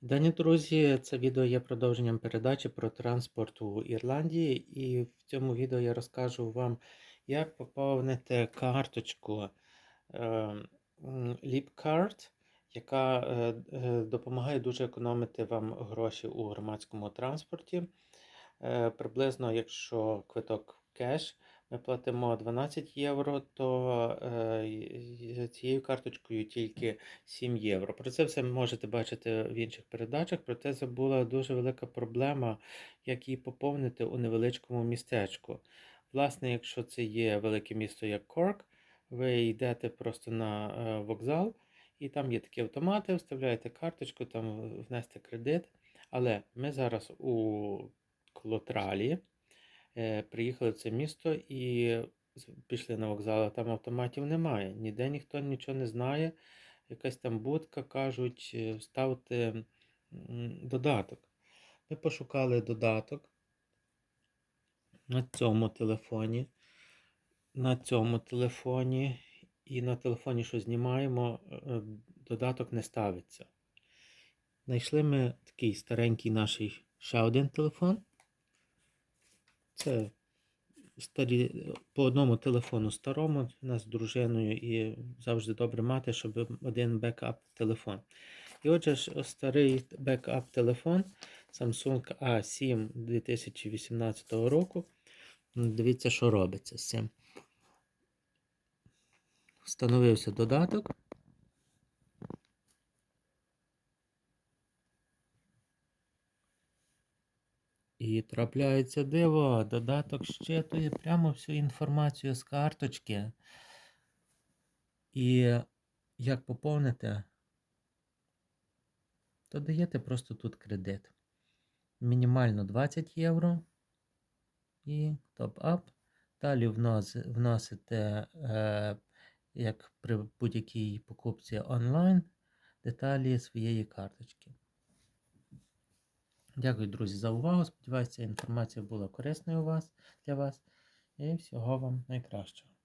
Дані друзі, це відео є продовженням передачі про транспорт у Ірландії, і в цьому відео я розкажу вам, як поповнити карточку е, LeapCard, яка е, е, допомагає дуже економити вам гроші у громадському транспорті. Приблизно, якщо квиток кеш, ми платимо 12 євро, то е, цією карточкою тільки 7 євро. Про це все можете бачити в інших передачах, проте це була дуже велика проблема, як її поповнити у невеличкому містечку. Власне, якщо це є велике місто, як Корк, ви йдете просто на е, вокзал, і там є такі автомати, вставляєте карточку, там внести кредит. Але ми зараз у Клотралі приїхали в це місто і пішли на вокзал, а там автоматів немає. Ніде ніхто нічого не знає. Якась там будка, кажуть, е, вставте додаток. Ми пошукали додаток на цьому телефоні. На цьому телефоні і на телефоні, що знімаємо, е, додаток не ставиться. Знайшли ми такий старенький наш ще один телефон. Це старі, по одному телефону старому, у нас з дружиною, і завжди добре мати, щоб один бекап телефон. І отже, старий бекап телефон Samsung A7 2018 року. Дивіться, що робиться з цим. Встановився додаток. І трапляється диво, додаток щитує прямо всю інформацію з карточки. І як поповнити, то даєте просто тут кредит. Мінімально 20 євро і топ-ап. Далі вносите, е, як при будь-якій покупці онлайн, деталі своєї карточки. Дякую, друзі, за увагу. Сподіваюся, ця інформація була корисною у вас, для вас. І всього вам найкращого.